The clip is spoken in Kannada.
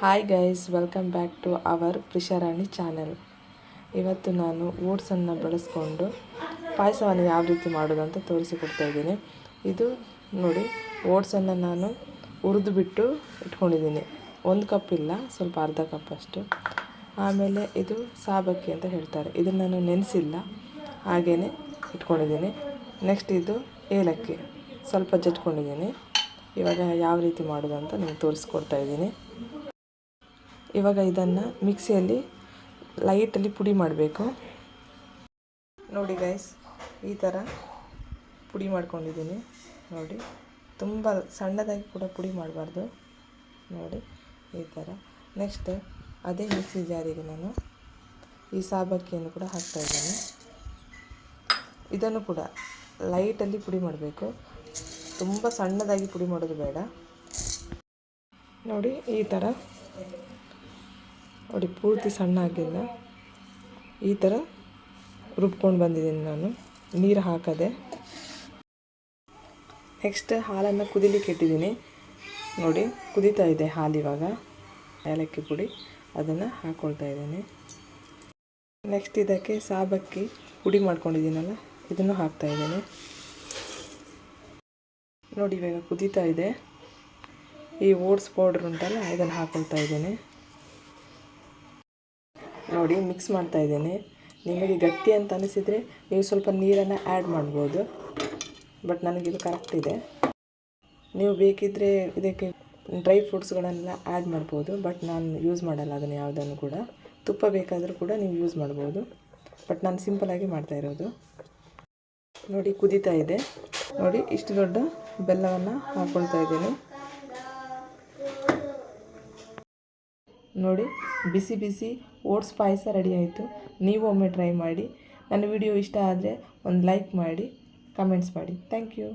Hi guys welcome back to our Prisharani channel ಇವತ್ತು ನಾನು ಓಟ್ಸನ್ನು ಬಳಸ್ಕೊಂಡು ಪಾಯಸವನ್ನು ಯಾವ ರೀತಿ ಮಾಡೋದು ಅಂತ ತೋರಿಸಿಕೊಡ್ತಾ ಇದ್ದೀನಿ. ಇದು ನೋಡಿ ಓಟ್ಸನ್ನು ನಾನು ಹುರಿದು ಬಿಟ್ಟು ಇಟ್ಕೊಂಡಿದ್ದೀನಿ. ಒಂದು ಕಪ್ ಇಲ್ಲ, ಸ್ವಲ್ಪ ಅರ್ಧ ಕಪ್ ಅಷ್ಟು. ಆಮೇಲೆ ಇದು ಸಾಬಕ್ಕಿ ಅಂತ ಹೇಳ್ತಾರೆ. ಇದನ್ನು ನಾನು ನೆನೆಸಿಲ್ಲ ಹಾಗೆಯೇ ಇಟ್ಕೊಂಡಿದ್ದೀನಿ. ನೆಕ್ಸ್ಟ್ ಇದು ಏಲಕ್ಕಿ. ಸ್ವಲ್ಪ ಜಟ್ಕೊಂಡಿದ್ದೀನಿ ಇವಾಗ ಯಾವ ರೀತಿ ಮಾಡೋದು ಅಂತ ನಿಮ್ಗೆ ತೋರಿಸ್ಕೊಡ್ತಾ ಇದ್ದೀನಿ. ಇವಾಗ ಇದನ್ನು ಮಿಕ್ಸಿಯಲ್ಲಿ ಲೈಟಲ್ಲಿ ಪುಡಿ ಮಾಡಬೇಕು. ನೋಡಿ ಗೈಸ್ ಈ ಥರ ಪುಡಿ ಮಾಡ್ಕೊಂಡಿದ್ದೀನಿ. ನೋಡಿ, ತುಂಬ ಸಣ್ಣದಾಗಿ ಕೂಡ ಪುಡಿ ಮಾಡಬಾರ್ದು. ನೋಡಿ, ಈ ಥರ ನೆಕ್ಸ್ಟ್ ಅದೇ ಮಿಕ್ಸಿ ಜಾರಿಗೆ ನಾನು ಈ ಸಾಬಕ್ಕಿಯನ್ನು ಕೂಡ ಹಾಕ್ತಾಯಿದ್ದೀನಿ ಇದನ್ನು ಕೂಡ ಲೈಟಲ್ಲಿ ಪುಡಿ ಮಾಡಬೇಕು. ತುಂಬ ಸಣ್ಣದಾಗಿ ಪುಡಿ ಮಾಡೋದು ಬೇಡ. ನೋಡಿ, ಈ ಥರ ನೋಡಿ, ಪೂರ್ತಿ ಸಣ್ಣ ಆಗಿಲ್ಲ ಈ ಥರ ರುಬ್ಕೊಂಡು ಬಂದಿದ್ದೀನಿ ನಾನು. ನೀರು ಹಾಕದೆ. ನೆಕ್ಸ್ಟ್ ಹಾಲನ್ನು ಕುದಿಲಿಕ್ಕೆ ಇಟ್ಟಿದ್ದೀನಿ. ನೋಡಿ, ಕುದೀತಾ ಇದೆ ಹಾಲು ಇವಾಗ. ಏಲಕ್ಕಿ ಪುಡಿ. ಅದನ್ನು ಹಾಕ್ಕೊಳ್ತಾ ಇದ್ದೀನಿ. ನೆಕ್ಸ್ಟ್ ಇದಕ್ಕೆ ಸಾಬಕ್ಕಿ ಪುಡಿ ಮಾಡ್ಕೊಂಡಿದ್ದೀನಲ್ಲ, ಇದನ್ನು ಹಾಕ್ತಾ ಇದ್ದೀನಿ. ನೋಡಿ, ಇವಾಗ ಕುದೀತಾ ಇದೆ. ಈ ಓಟ್ಸ್ ಪೌಡ್ರ್ ಉಂಟಲ್ಲ, ಇದನ್ನು ಹಾಕ್ಕೊಳ್ತಾ ಇದ್ದೀನಿ. ನೋಡಿ ಮಿಕ್ಸ್ ಮಾಡ್ತಾ ಇದ್ದೀನಿ. ನಿಮಗೆ ಗಟ್ಟಿ ಅಂತ ಅನಿಸಿದರೆ ನೀವು ಸ್ವಲ್ಪ ನೀರನ್ನು ಆ್ಯಡ್ ಮಾಡ್ಬೋದು. ಬಟ್ ನನಗಿದು ಕರೆಕ್ಟ್ ಇದೆ. ನೀವು ಬೇಕಿದ್ದರೆ ಇದಕ್ಕೆ ಡ್ರೈ ಫ್ರೂಟ್ಸ್ಗಳನ್ನೆಲ್ಲ ಆ್ಯಡ್ ಮಾಡ್ಬೋದು. ಬಟ್ ನಾನು ಯೂಸ್ ಮಾಡಲ್ಲ ಅದನ್ನು ಯಾವುದನ್ನು ಕೂಡ. ತುಪ್ಪ ಬೇಕಾದರೂ ಕೂಡ ನೀವು ಯೂಸ್ ಮಾಡ್ಬೋದು. ಬಟ್ ನಾನು ಸಿಂಪಲಾಗಿ ಮಾಡ್ತಾ ಇರೋದು. ನೋಡಿ, ಕುದೀತಾ ಇದೆ. ನೋಡಿ, ಇಷ್ಟು ದೊಡ್ಡ ಬೆಲ್ಲವನ್ನು ಹಾಕ್ಕೊಳ್ತಾ ಇದ್ದೀನಿ. ನೋಡಿ, ಬಿಸಿ ಬಿಸಿ ಓಟ್ಸ್ ಪಾಯಸ ರೆಡಿ ಆಯಿತು. ನೀವು ಒಮ್ಮೆ ಟ್ರೈ ಮಾಡಿ. ನನ್ನ ವಿಡಿಯೋ ಇಷ್ಟ ಆದರೆ ಒಂದು ಲೈಕ್ ಮಾಡಿ ಕಮೆಂಟ್ಸ್ ಮಾಡಿ. Thank you